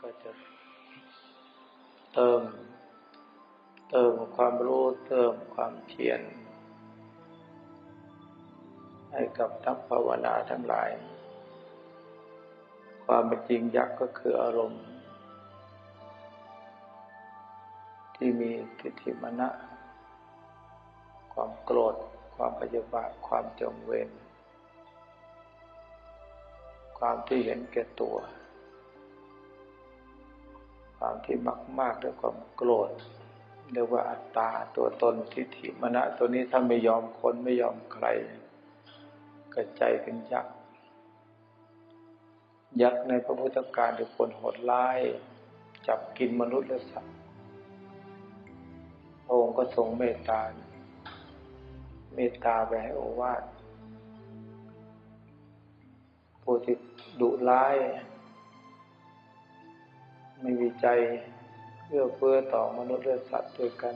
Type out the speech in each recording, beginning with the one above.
ก็จะเติม เติมความรู้เติมความเพียรให้กับทักภาวนาทั้งหลาย ความเป็นจริงยักษ์ก็คืออารมณ์ ที่มีทิฏฐิมณะ ความโกรธ ความพยาบาทความจงเวรความที่เห็นแก่ตัว ความที่มักมากด้วยความโกรธเรียกว่าอัตตาตัวตนทิฏฐิมณะตัวนี้ถ้าไม่ยอมคนไม่ยอมใครกระใจเป็นยักษ์ยักษ์ในพระพุทธการเป็นคนโหดร้าย จับกินมนุษย์และสัตว์พระองค์ก็ทรงเมตตา เมตตาไปให้โอวาทผู้ที่ดุร้าย ไม่มีใจเอื้อเฟื้อต่อมนุษย์และสัตว์ด้วยกัน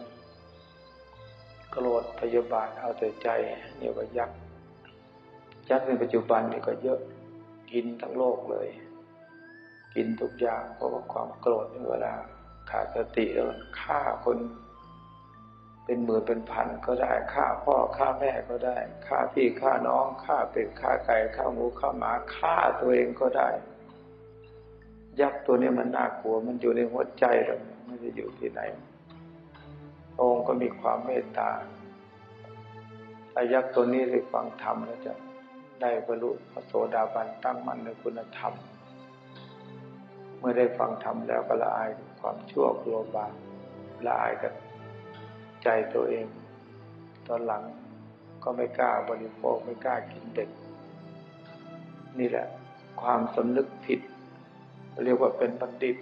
โกรธพยาบาทเอาแต่ใจเนี่ยว่ายักษ์ยักษ์ในปัจจุบันนี่ก็เยอะกินทั้งโลกเลย กินทุกอย่างเพราะว่าความโกรธในเวลาขาดสติแล้วฆ่าคน เป็นหมื่นเป็นพันก็ได้ฆ่าพ่อฆ่าแม่ก็ได้ฆ่าพี่ฆ่าน้องฆ่าเป็ดฆ่าไก่ฆ่าหมูฆ่าหมาฆ่าตัวเองก็ได้ ยักษ์ตัวนี้มันน่ากลัว มันอยู่ในหัวใจเราไม่ได้อยู่ที่ไหนองค์ก็มีความเมตตาอายักษ์ตัวนี้ได้ฟังธรรมแล้วจะได้บรรลุพระโสดาบันตั้งมั่นในคุณธรรม เมื่อได้ฟังธรรมแล้วก็ละอายความชั่วกลัวบาปละอายกับใจตัวเอง ตอนหลังก็ไม่กล้าบริโภคไม่กล้ากินเด็ก นี่แหละ ความสำนึกผิด เรียกว่าเป็นบัณฑิต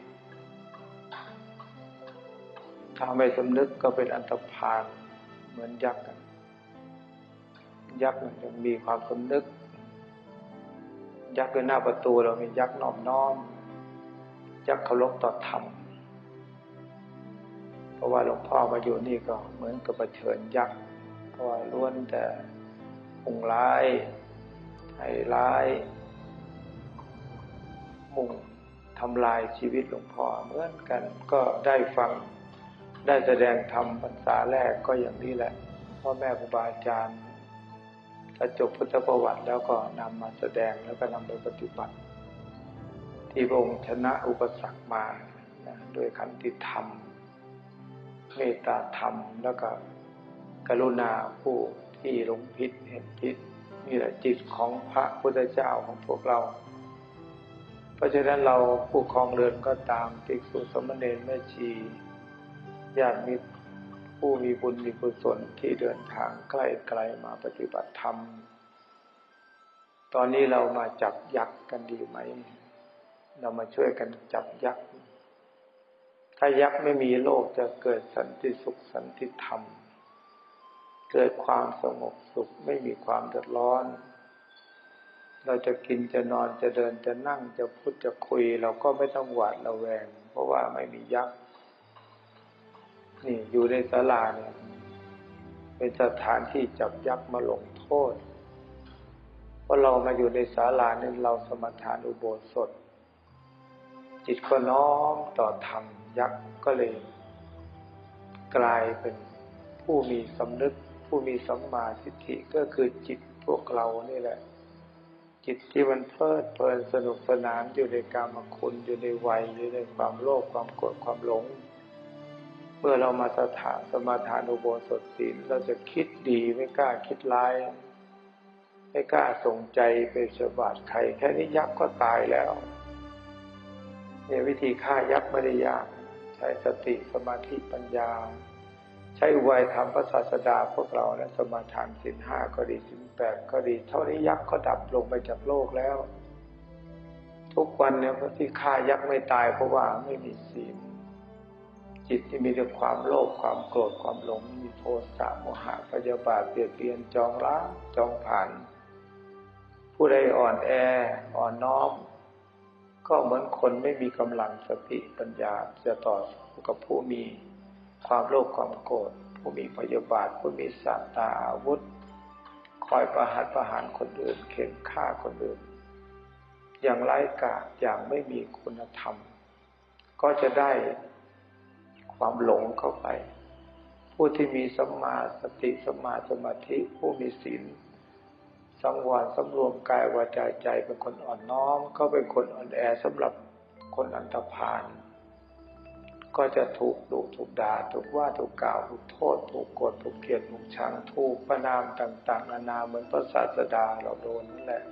ถ้าไม่สำนึกก็เป็นอันตรพานเหมือนยักษ์ยักษ์ยังมีความสำนึก ยักษ์เป็หน้าประตูเรามียักษ์น้อมน้อม ยักษ์เคารพต่อธรรมเพราะว่าหลวงพ่อมาอยู่นี่ก็เหมือนกับประเชิญยักษ์เพราะว่าล้วนแต่องร้ายให้ร้าย มุ่ง ทำลายชีวิตหลวงพ่อเหมือนกันก็ได้ฟังได้แสดงธรรมพรรษาแรกก็อย่างนี้แหละพ่อแม่ครูบาอาจารย์ถ้าจบพุทธประวัติแล้วก็นำมาแสดงแล้วก็นำไปปฏิบัติ ที่พระองค์ชนะอุปสรรคมาด้วยขันติธรรม เมตตาธรรมแล้วก็กรุณาผู้ที่หลงผิดเห็นผิดนี่แหละจิตของพระพุทธเจ้าของพวกเรา เพราะฉะนั้นเราผู้ครองเรือนก็ตามภิกษุสมณเณรแม่ชีญาติมิตรผู้มีบุญมีกุศลที่เดินทางใกล้ไกลมาปฏิบัติธรรม ตอนนี้เรามาจับยักษ์กันดีไหม เรามาช่วยกันจับยักษ์ ถ้ายักษ์ไม่มีโลกจะเกิดสันติสุขสันติธรรม เกิดความสงบสุขไม่มีความเดือดร้อน เราจะกินจะนอนจะเดินจะนั่งจะพูดจะคุย เราก็ไม่ต้องหวาดระแวง เพราะว่าไม่มียักษ์นี่อยู่ในศาลาเนี่ยเป็นสถานที่จับยักษ์มาลงโทษเพราะเรามาอยู่ในศาลาเนี่ยเราสมทานอุโบสถ จิตก็น้อมต่อธรรมยักษ์ก็เลย กลายเป็นผู้มีสำนึก ผู้มีสัมมาสิทธิก็คือจิตพวกเรานี่แหละ จิตที่มันเพลิดเพลินสนุกสนานอยู่ในกามคุณอยู่ในวัยอยู่ในความโลภความโกรธความหลง เมื่อเรามาสถานสมาทานอุโบสถศีลเราจะคิดดีไม่กล้าคิดร้าย ไม่กล้าส่งใจไปสบาดใครแค่นี้ยักษ์ก็ตายแล้วเนี่ยวิธีฆ่ายักษ์ไม่ได้ยากใช้สติสมาธิปัญญา ใช้อุบายธรรมพระศาสดาพวกเราและสมาทานสินห้าก็ดีสิน ปดก็ดี เท่านี้ยักษ์ก็ดับลงไปจากโลกแล้ว ทุกวันเนี่ยพระที่ฆ่ายักษ์ไม่ตายเพราะว่าไม่มีศีลจิตที่มีแต่ความโลภความโกรธความหลงมีโทสะโมหะพยาบาทเปลี่ยนเปลี่ยนจองล้างจองผ่าน ผู้ใดอ่อนแออ่อนน้อม ก็เหมือนคนไม่มีกำลังสติปัญญาจะต่อสู้กับผู้มีความโลภความโกรธผู้มีพยาบาทผู้มีสัตตาอาวุธ คอยประหัตประหารคนอื่น เข็นฆ่าคนอื่น อย่างไร้กาศอย่างไม่มีคุณธรรม ก็จะได้ความหลงเข้าไป ผู้ที่มีสัมมาสติสัมมาสมาธิผู้มีศีลสังวรสำรวมกายวาจาใจเป็นคนอ่อนน้อม ก็เป็นคนอ่อนแอสำหรับคนอันตรพาน ก็จะถูกดุถูกด่าถูกว่าถูกกล่าวถูกโทษ ถูกกดถูกเกลียดถูกชังถูกประนามต่างๆนานาเหมือนพระศาสดาเราโดนนั่นแหละ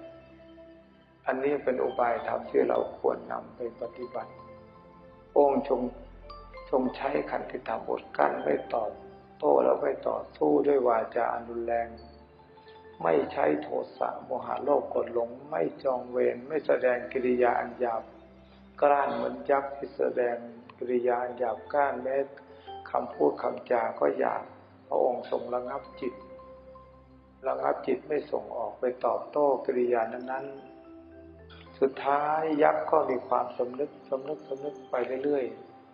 อันนี้เป็นอุบายธรรมที่เราควรนำไปปฏิบัติ องค์ชงทรงใช้ขันติธรรมอดกั้นไม่ตอบโต้แล้วไม่ต่อสู้ด้วยวาจาอันรุนแรง ไม่ใช้โทสะโมหะโลภกดหลง ไม่จองเวรไม่แสดงกิริยาอันหยาบกล้านเหมือนยักษ์ที่แสดง กิริยาหยาบก้านแม้คำพูดคำจาก็หยาบพระองค์ทรงระงับจิตระงับจิตไม่ส่งออกไปตอบโต้กิริยานั้นๆ สุดท้ายยักษ์ก็มีความสำนึกสำนึกสำนึกไปเรื่อย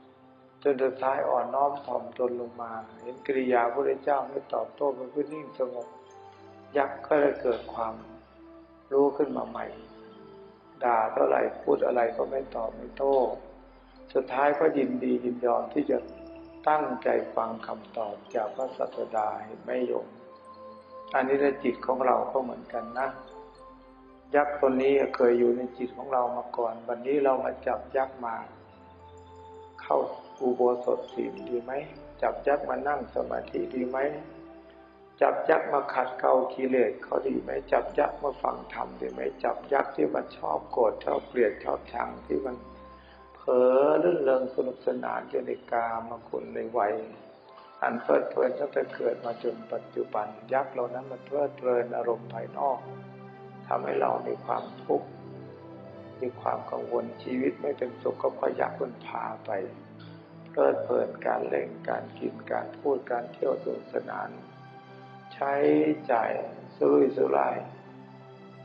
ๆ จนสุดท้ายอ่อนน้อมถ่อมตนลงมา เห็นกิริยาพระเจ้าไม่ตอบโต้มันก็นิ่งสงบ ยักษ์ก็เลยเกิดความรู้ขึ้นมาใหม่ ด่าเท่าไหร่พูดอะไรก็ไม่ตอบไม่โต้ สุดท้ายก็ยินดียินยอมที่จะตั้งใจฟังคำตอบจากพระสัสดาไม่ยงอันนี้ในจิตของเราก็เหมือนกันนะยักษ์ตนนี้เคยอยู่ในจิตของเรามาก่อน วันนี้เรามาจับยักษ์มา เข้าอุโบสถศีลดีไหมจับยักษ์มานั่งสมาธิดีไหมจับยักษ์มาขัดเกลากิเลสเขาดีไหมจับยักษ์มาฟังธรรมดีไหมจับยักษ์ที่มันชอบโกรธชอบเกลียดชอบชังที่มัน ผลอลื่นเริงสนุกสนานอยู่ในกามาคุณในวัย อันเพลิดเพลินตั้งแต่เกิดมาจนปัจจุบันยักษ์เหล่านั้นมันเพลิดเพลินอารมณ์ภายนอกทำให้เรามีความทุกข์มีความกังวลชีวิตไม่เป็นสุขก็พยักษ์มันพาไป เพลิดเพลินการเล่นการกินการพูดการเที่ยวสนุกสนาน ใช้จ่ายสุรุ่ยสุร่าย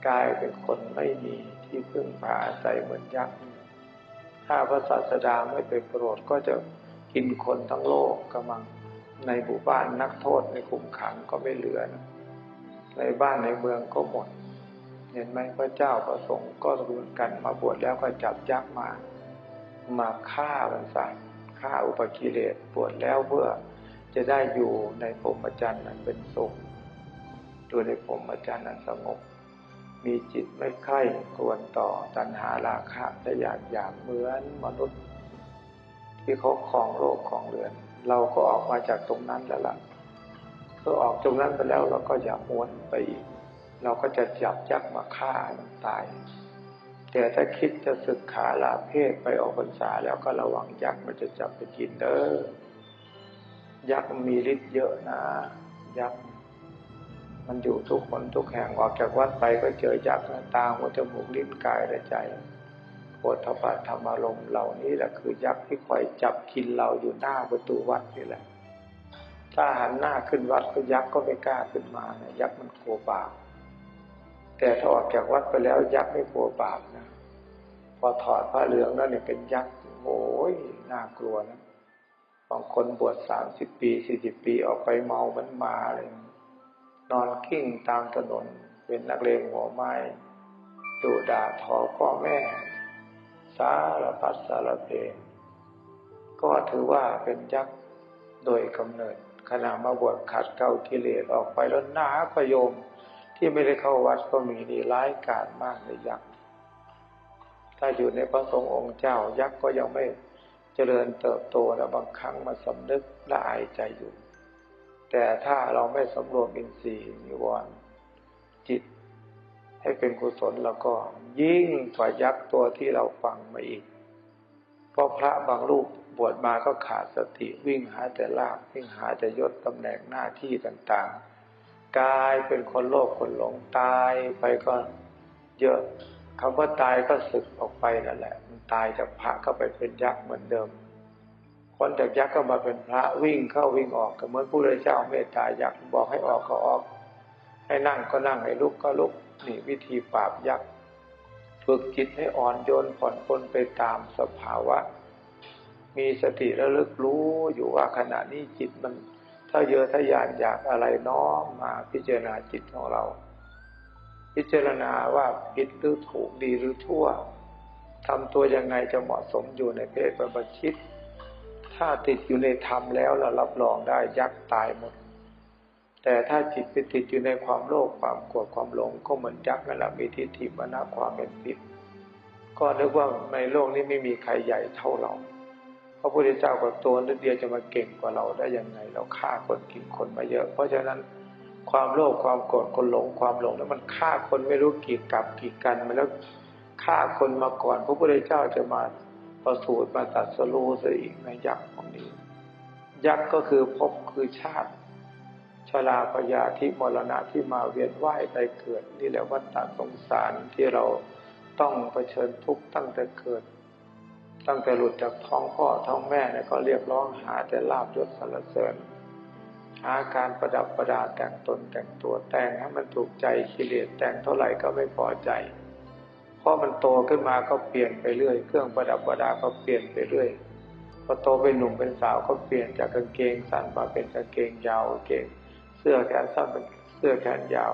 กลายเป็นคนไม่มีที่พึ่งพาอาศัยเหมือนยักษ์ ถ้าพระศาสดาไม่ไปโปรดก็จะกินคนทั้งโลกกำลังในหมู่บ้านนักโทษในคุมขังก็ไม่เหลือนะในบ้านในเมืองก็หมด เห็นไหมพระเจ้าประสงค์ก็รุนกันมาบวชแล้วก็จับยักษ์มา มาฆ่าบรรษาฆ่าอุปกิเลสบวชแล้วเพื่อจะได้อยู่ในพรหมจรรย์นั้นเป็นสุขดูในพรหมจรรย์นั้นสงบ มีจิตไม่ใคร่ควรต่อตัณหาราคะแต่อยากอยากเหมือนมนุษย์ ที่เขาคลองโลกคลองเรือน เราก็ออกมาจากตรงนั้นแล้วล่ะเมื่อออกตรงนั้นไปแล้วเราก็อย่าม้วนไปอีก เราก็จะจับยักษ์มาฆ่ามันตาย แต่ถ้าคิดจะศึกขาลาเพศไปออกพรรษาแล้วก็ระวังยักษ์มันจะจับไปกินเด้อยักษ์มีฤทธิ์เยอะนะ ยักษ์ มันอยู่ทุกคนทุกแห่งออกจากวัดไปก็เจอยักษ์ตาหัวจมูกลิ้นกายและใจโพธปาธรรมารมเหล่านี้แหละคือยักษ์ที่คอยจับกินเราอยู่หน้าประตูวัดนี่แหละ ถ้าหันหน้าขึ้นวัดก็ยักษ์ก็ไม่กล้าขึ้นมานะยักษ์มันโคบาปแต่ถ้าออกจากวัดไปแล้วยักษ์ไม่โคบาปนะพอถอดพระเหลืองแล้วเนี่ยเป็นยักษ์โอ้ยน่ากลัวนะบางคนบวชสามสิบปีสี่สิบปีออกไปเมามันมาเลย นอนกิ้งตามถนน เป็นนักเลงหัวไม้ดูด่าทอพ่อแม่ สารพัดสารเพก็ถือว่าเป็นยักษ์โดยกำเนิดขณะมาบวชขัดเก้ากิเลสออกไปแล้วหนาประโยมที่ไม่ได้เข้าวัดก็มีนี่ร้ายกาจมากเลยยักษ์ถ้าอยู่ในพระสงฆ์องค์เจ้ายักษ์ก็ยังไม่เจริญเติบโตและบางครั้งมาสำนึกละอายใจอยู่ แต่ถ้าเราไม่สำรวมอินทรีย์นิวรณ์จิต ให้เป็นกุศลแล้วก็ยิ่งกว่ายักษ์ตัวที่เราฟังมาอีก เพราะพระบางรูปบวชมาก็ขาดสติวิ่งหาแต่ลาภวิ่งหาแต่ยศตำแหน่งหน้าที่ต่างๆ กลายเป็นคนโลภคนหลงตายไปก็เยอะคำว่าตายก็สึกออกไปนั่นแหละ มันตายจากพระก็ไปเป็นยักษ์เหมือนเดิม คนจากยักษ์ก็มาเป็นพระวิ่งเข้าวิ่งออกก็เหมือนผู้เลยเจ้าเมตตายักษ์บอกให้ออกก็ออก ให้นั่งก็นั่งให้ลุกก็ลุกนี่วิธีปราบยักษ์ฝึกจิตให้อ่อนโยนผ่อนปลนไปตามสภาวะ มีสติระลึกรู้อยู่ว่าขณะนี้จิตมันถ้าเยอะถ้ายานอยากอะไรน้อมมาพิจารณาจิตของเรา พิจารณาว่าผิดหรือถูกดีหรือชั่วทำตัวยังไงจะเหมาะสมอยู่ในเพศประชิต ถ้าติดอยู่ในธรรมแล้วเรารับรองได้ยักษ์ตายหมด แต่ถ้าจิตไปติดอยู่ในความโลภความโกรธความหลงก็เหมือนยักษ์นั่นแหละมีทิฏฐิมานะความเป็นผิดก็นึกว่าในโลกนี้ไม่มีใครใหญ่เท่าเราพระพุทธเจ้ากับตัวนิดเดียวจะมาเก่งกว่าเราได้ยังไง เราฆ่าคนกินคนมาเยอะ เพราะฉะนั้นความโลภความโกรธคนหลงความหลงแล้วมันฆ่าคนไม่รู้กี่กับกี่กันมาแล้วฆ่าคนมาก่อน พระพุทธเจ้าจะมา ประสูติมาตัดสรูซะอีกในยักษ์ของนี้ ยักษ์ก็คือภพคือชาติชราพยาธิมรณะที่มาเวียนว่ายไปเกิด นี่แหละวัฏฏะสงสารที่เราต้องเผชิญทุกข์ตั้งแต่เกิด ตั้งแต่หลุดจากท้องพ่อท้องแม่เนี่ยก็เรียกร้องหาแต่ลาบยศสรรเสริญ หาการประดับประดาแต่งตนแต่งตัวแต่งให้มันถูกใจกิเลสแต่งเท่าไหร่ก็ไม่พอใจ ราะมันโตขึ้นมาก็เปลี่ยนไปเรื่อย เครื่องประดับประดาก็เปลี่ยนไปเรื่อยพอโตเป็นหนุ่มเป็นสาวก็เปลี่ยนจากกางเกงสั้นมาเป็นกางเกงยาวเกง เสื้อแขนสั้นเป็นเสื้อแขนยาว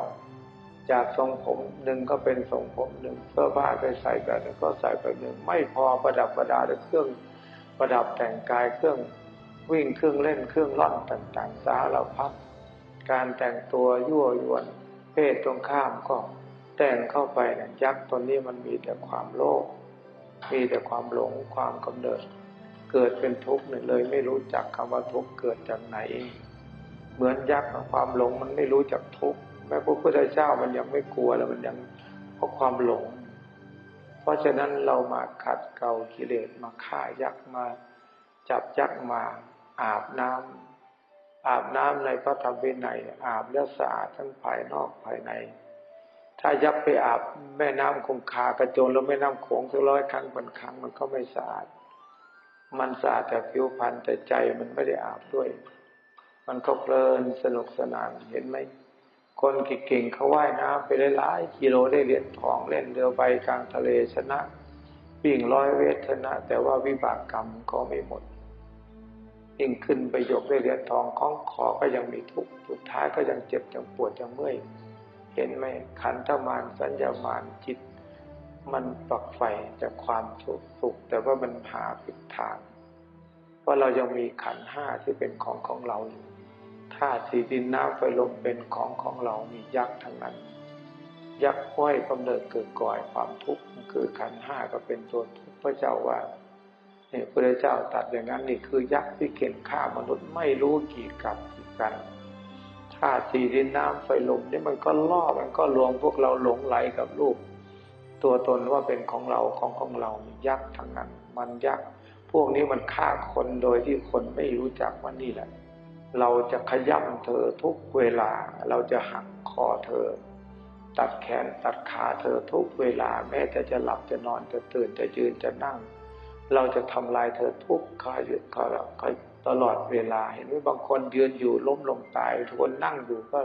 จากทรงผมหนึ่งก็เป็นทรงผมหนึ่งเสื้อผ้าไปใส่แบบหนึ่งก็ใส่แบบหนึ่งไม่พอประดับประดาด้วยเครื่องประดับแต่งกายเครื่องวิ่งเครื่องเล่นเครื่องล่อนต่างๆสารพัดการแต่งตัวยั่วยวนเพศตรงข้ามก็ แต่งเข้าไปนะยักษ์ตนนี้มันมีแต่ความโลภมีแต่ความหลงความกำเนิด เกิดเป็นทุกข์เนี่ยเลยไม่รู้จักคำว่าทุกข์เกิดจากไหน เหมือนยักษ์ความหลงมันไม่รู้จักทุกข์แม้พระพุทธเจ้ามันยังไม่กลัวแล้วมันยังเพราะความหลง เพราะฉะนั้นเรามาขัดเกลากิเลสมาฆ่ายักษ์มา จับยักษ์มาอาบน้ำอาบน้ำในพระธรรมวินัยอาบแล้วสะอาดทั้งภายนอกภายใน ถ้ายับไปอาบแม่น้ำคงคากระโจนแล้วแม่น้ำโขงสักร้อยครั้งพันครั้งมันก็ไม่สะอาด มันสะอาดแต่ผิวพรรณแต่ใจมันไม่ได้อาบด้วย มันก็เพลินสนุกสนานเห็นไหมคนเก่งๆเขาว่ายน้ำไปหลายๆกิโลได้เหรียญทองเล่นเรือใบกลางทะเลชนะวิ่งร้อยเวทชนะ แต่ว่าวิบากกรรมก็ไม่หมดยิ่งขึ้นไปยกได้เหรียญทองของคอก็ยังมีทุกข์สุดท้ายก็ยังเจ็บยังปวดยังเมื่อย เห็นไหมขันธมานสัญญามานจิต มันปักไฟจากความสุขสุข แต่ว่ามันหาผิดทางเพราะเรายังมีขันห้าที่เป็นของของเราอยู่ธาตุสีดินน้ำไฟลมเป็นของของเรามียักษ์ทั้งนั้น ยักษ์ห้อยกำเนิดเกิดก่อยความทุกข์คือขันห้าก็เป็นตัวทุกข์พระเจ้าว่าเนี่ยพระเจ้าตัดอย่างนั้นนี่คือยักษ์ที่เข็นฆ่ามนุษย์ไม่รู้กี่กับกี่กัน ธาตุสี่ดินน้ำไฟลมนี่มันก็ล่อมันก็ลวงพวกเราหลงไหลกับรูป ตัวตนว่าเป็นของเราของของเรายักษ์ทั้งนั้น มันยักษ์พวกนี้มันฆ่าคนโดยที่คนไม่รู้จักว่านี่แหละ เราจะขย้ำเธอทุกเวลา เราจะหักคอเธอ ตัดแขนตัดขาเธอทุกเวลา แม้แต่จะหลับจะนอนจะตื่นจะยืนจะนั่ง เราจะทำลายเธอทุกขายุดขาขา ตลอดเวลา เห็นไหมบางคนยืนอยู่ล้มลงตายทุกคนนั่งอยู่ก็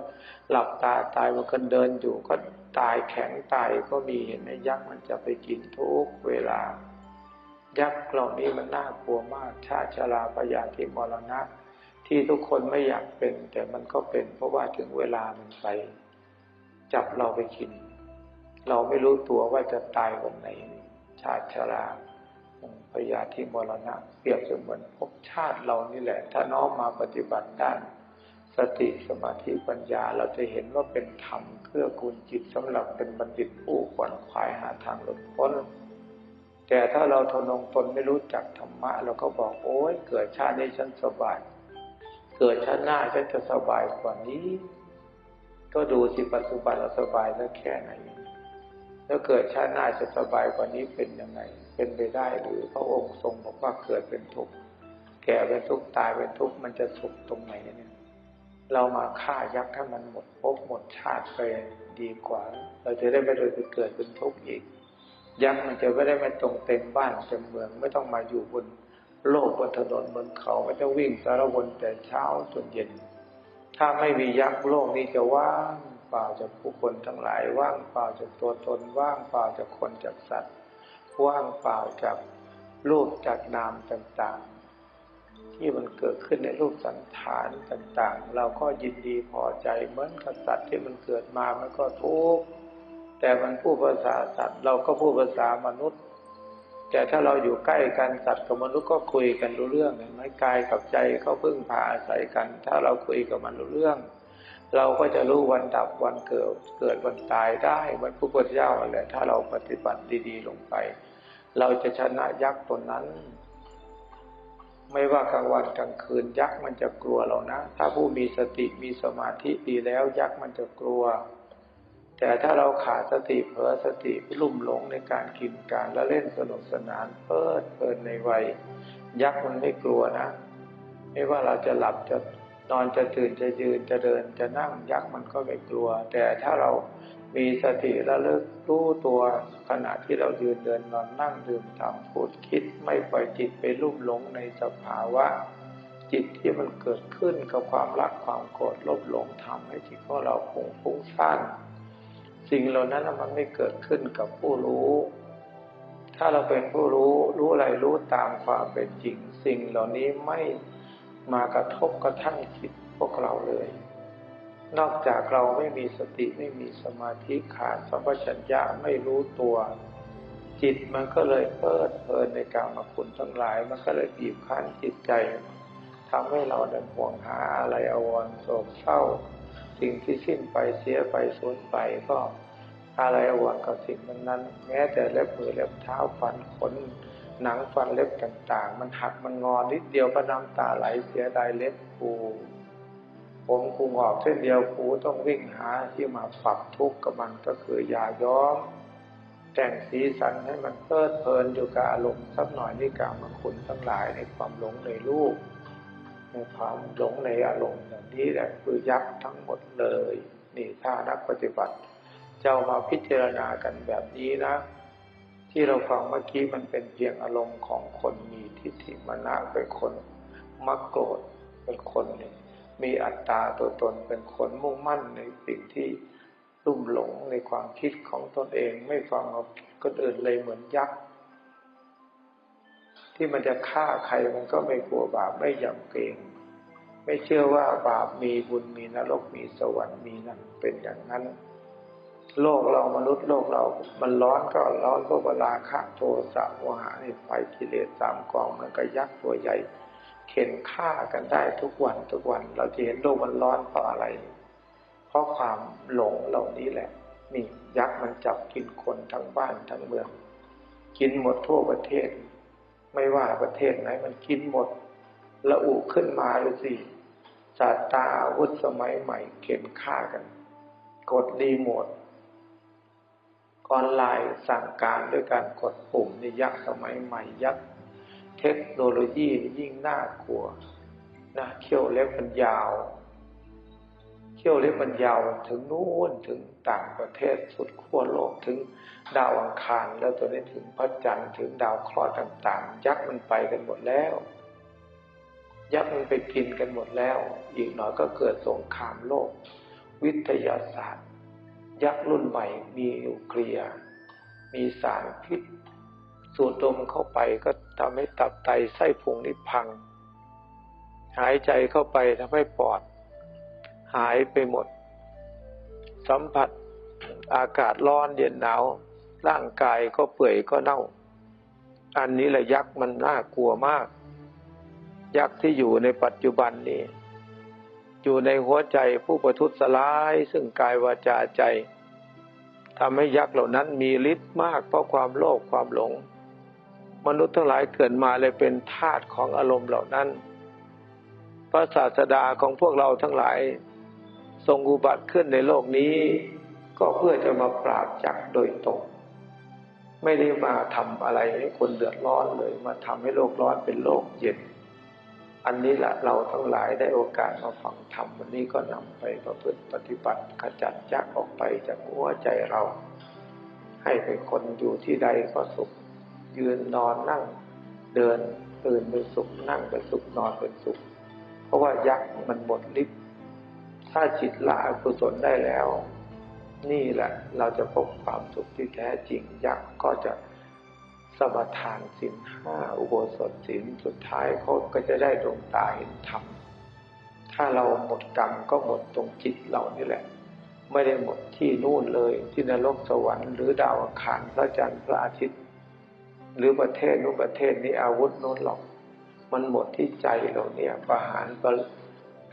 หลับตาตายบางคนเดินอยู่ก็ตายแข็งตายก็มีเห็นไหมยักษ์มันจะไปกินทุกเวลา ยักษ์เหล่านี้มันน่ากลัวมากชาชราพยาธิมรณะ ที่ทุกคนไม่อยากเป็น แต่มันก็เป็น เพราะว่าถึงเวลามันไป จับเราไปกิน เราไม่รู้ตัวว่าจะตายวันไหนชาติชรา พยาธิมรณะเปรียบเสมือนภพชาติเรานี่แหละ ถ้าน้อมมาปฏิบัติด้าน สติสมาธิปัญญาเราจะเห็นว่าเป็นธรรมเพื่อกุลจิตสำหรับเป็นบัณฑิตผู้ขวนขวายหาทางหลุดพ้น แต่ถ้าเราทนงตนไม่รู้จักธรรมะเราก็บอกโอ้ยเกิดชาตินี้ฉันสบาย เกิดชาติหน้าฉันจะสบายกว่านี้ ก็ดูสิปัจจุบันเราสบายแล้วแค่ไหนแล้วเกิดชาติหน้าจะสบายกว่านี้เป็นยังไง เป็นไปได้หรือพระองค์ทรงบอกว่าเกิดเป็นทุกข์แก่เป็นทุกข์ตายเป็นทุกข์มันจะสุขตรงไหนเนี่ยเรามาฆ่ายักษ์ให้มันหมดภพหมดชาติไปดีกว่า เราจะได้ไม่โดยเกิดเป็นทุกข์อีก ยักษ์มันจะไม่ได้มาตรงเต็มบ้านเต็มเมือง ไม่ต้องมาอยู่บนโลกบนถนนบนเขาไม่ต้องวิ่งสารวนแต่เช้าจนเย็น ถ้าไม่มียักษ์โลกนี้จะว่างเปล่าจากผู้คนทั้งหลายว่างเปล่าจากตัวตนว่างเปล่าจากคนจากสัตว์ ว่างเปล่าจากรูปจากนามต่างๆ ที่มันเกิดขึ้นในรูปสันฐานต่างๆ เราก็ยินดีพอใจเหมือนกับสัตว์ที่มันเกิดมามันก็ทุกข์แต่มันพูดภาษาสัตว์ เราก็พูดภาษามนุษย์ แต่ถ้าเราอยู่ใกล้กันสัตว์กับมนุษย์ก็คุยกันรู้เรื่องเห็นไหมกายกับใจเขาพึ่งพาอาศัยกัน ถ้าเราคุยกับมันรู้เรื่อง เราก็จะรู้วันดับวันเกิดเกิดวันตายได้เหมือนพระพุทธเจ้าแหละถ้าเราปฏิบัติดี ๆ ลงไป เราจะชนะยักษ์ตัวนั้น ไม่ว่ากลางวันกลางคืนยักษ์มันจะกลัวเรานะ ถ้าผู้มีสติมีสมาธิดีแล้วยักษ์มันจะกลัว แต่ถ้าเราขาดสติเผลอสติลุ่มหลงในการกินการและเล่นสนุกสนานเพลิดเพลินในวัย ยักษ์มันไม่กลัวนะ ไม่ว่าเราจะหลับจะ นอนจะตื่นจะยืนจะเดินจะนั่งยักษ์มันก็ไม่กลัว แต่ถ้าเรามีสติและเลิกรู้ตัวขณะที่เรายืนเดินนอนนั่งดื่มทำพูดคิดไม่ปล่อยจิตไปลุ่มหลงในสภาวะ จิตที่มันเกิดขึ้นกับความรักความโกรธลบหลงทำให้จิตของเราคงฟุ้งซ่านสิ่งเหล่านั้นมันไม่เกิดขึ้นกับผู้รู้ ถ้าเราเป็นผู้รู้รู้อะไรรู้ตามความเป็นจริง สิ่งเหล่านี้ไม่ มากระทบกระทั่งจิตพวกเราเลย นอกจากเราไม่มีสติไม่มีสมาธิขาดสัมปชัญญะไม่รู้ตัว จิตมันก็เลยเปิดเพลินในการมาคุณทั้งหลาย มันก็เลยบีบคั้นจิตใจทำให้เราเดินห่วงหาอะไรอววรโศกเศร้า สิ่งที่สิ้นไปเสียไปสูญไปก็อะไรอวดกับสิ่งมันนั้น แม้แต่เล็บมือเล็บเท้าฟันขน หนังฟันเล็บต่าง ๆ มันหักมันงอนิดเดียวก็น้ำตาไหลเสียดายเล็บปูผมคูงอกเส้นเดียวคูต้องวิ่งหาที่มาปรับทุกข์กับมันก็คือยาย้อม แต่งสีสันให้มันเพลิดเพลินอยู่กับอารมณ์สักหน่อยนี่กามาคุณทั้งหลายในความหลงในรูปในความหลงในอารมณ์อย่างนี้แหละคือยักษ์ทั้งหมดเลย นี่ถ้านักปฏิบัติ เจ้ามาพิจารณากันแบบนี้นะ ที่เราฟังเมื่อกี้มันเป็นเพียงอารมณ์ของคนมีทิฏฐิมานะเป็นคนมักโกรธเป็นคนมีอัตตาตัวตนเป็นคนมุ่งมั่นในสิ่งที่ลุ่มหลงในความคิดของตนเอง ไม่ฟังเอาคนอื่นเลยเหมือนยักษ์ที่มันจะฆ่าใครมันก็ไม่กลัวบาปไม่ยำเกรงไม่เชื่อว่าบาปมีบุญมีนรกมีสวรรค์มีนั่นเป็นอย่างนั้น โลกเรามนุษย์โลกเรา มันร้อนก็ร้อนเพราะเวลาคะโทสะโมหะนี่ไฟกิเลสสามกองมันก็ยักษ์ตัวใหญ่ เข็นฆ่ากันได้ทุกวันทุกวัน เราจะเห็นโลกมันร้อนเพราะอะไร เพราะความหลงเหล่านี้แหละ นี่ยักษ์มันจับกินคนทั้งบ้านทั้งเมือง กินหมดทั่วประเทศ ไม่ว่าประเทศไหนมันกินหมดละอุขึ้นมาเลยสิศาสตาวุธสมัยใหม่เข็นฆ่ากัน กดรีโมท ออนไลน์สั่งการด้วยการกดปุ่มในยักษ์สมัยใหม่ยักษ์เทคโนโลยียิ่งน่ากลัวนะเขี้ยวเล็บมันยาวเขี้ยวเล็บมันยาวถึงนู้นถึงต่างประเทศสุดขั้วโลกถึงดาวอังคาร แล้วตัวนี้ถึงพระจันทร์ถึงดาวเคราะห์ต่าง ๆ ยักษ์มันไปกันหมดแล้ว ยักษ์มันไปกินกันหมดแล้ว อีกหน่อยก็เกิดสงครามโลก วิทยาศาสตร์ ยักษ์รุ่นใหม่ มีนิวเคลียร์มีสารพิษ สูดดมเข้าไปก็ทำให้ตับไตไส้พุงนี่พัง หายใจเข้าไปทำให้ปอด หายไปหมด สัมผัสอากาศร้อนเย็นหนาว ร่างกายก็เปื่อยก็เน่า อันนี้แหละยักษ์มันน่ากลัวมาก ยักษ์ที่อยู่ในปัจจุบันนี้ อยู่ในหัวใจผู้ประทุษร้าย ซึ่งกายวาจาใจทำให้ยักษ์เหล่านั้นมีฤทธิ์มากเพราะความโลภความหลง มนุษย์ทั้งหลายเกิดมาเลยเป็นทาสของอารมณ์เหล่านั้น พระศาสดาของพวกเราทั้งหลาย ทรงอุบัติขึ้นในโลกนี้ ก็เพื่อจะมาปราบจักโดยตรงไม่ได้มาทำอะไรให้คนเดือดร้อนเลยมาทำให้โลกร้อนเป็นโลกเย็น อันนี้แหละเราทั้งหลายได้โอกาสมาฟังธรรมวันนี้ก็นำไปประพฤติปฏิบัติขจัดจักออกไปจากหัวใจเรา ให้เป็นคนอยู่ที่ใดก็สุข ยืนนอนนั่ง เดินตื่นเป็นสุขนั่งเป็นสุขนอนเป็นสุข เพราะว่ายักษ์มันหมดฤทธิ์ถ้าจิตละอกุศลได้แล้ว นี่แหละเราจะพบความสุขที่แท้จริงยักษ์ก็จะ สมทานสินห้าอุโบสถสินสุดท้ายเขาก็จะได้ดวงตาเห็นธรรม ถ้าเราหมดกรรมก็หมดตรงจิตเรานี่แหละ ไม่ได้หมดที่นู่นเลย ที่นรกสวรรค์หรือดาวอังคารพระจันทร์พระอาทิตย์ หรือประเทศนู้นประเทศนี้อาวุธโน้นหรอก มันหมดที่ใจเราเนี่ยประหารประ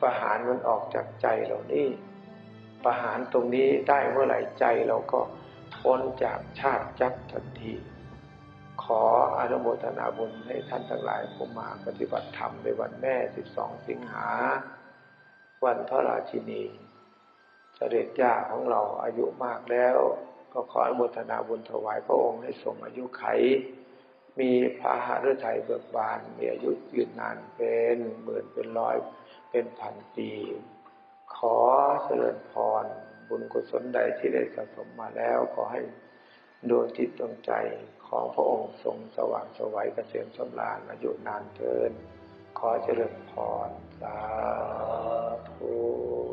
ประหารมันออกจากใจเรานี่ประหารตรงนี้ได้เมื่อไหร่ใจเราก็พ้นจากชาติจักทันที ขออนุโมทนาบุญให้ท่านทั้งหลายผู้มาปฏิบัติธรรมในวันแม่ 12 สิงหา วันพระราชินีเสด็จย่าของเราอายุมากแล้ว ก็ขออนุโมทนาบุญถวายพระองค์ให้ทรงอายุไข มีพระหฤทัยเบิกบาน มีอายุยืนนานเป็นหมื่นเป็นร้อยเป็นพันปี ขอเจริญพรบุญกุศลใดที่ได้สะสมมาแล้วขอให้ ดวงจิตดวงใจของพระองค์ทรงสว่างสวัยเกษมสำราญอายุนานเกิน ขอเจริญพรสาธุ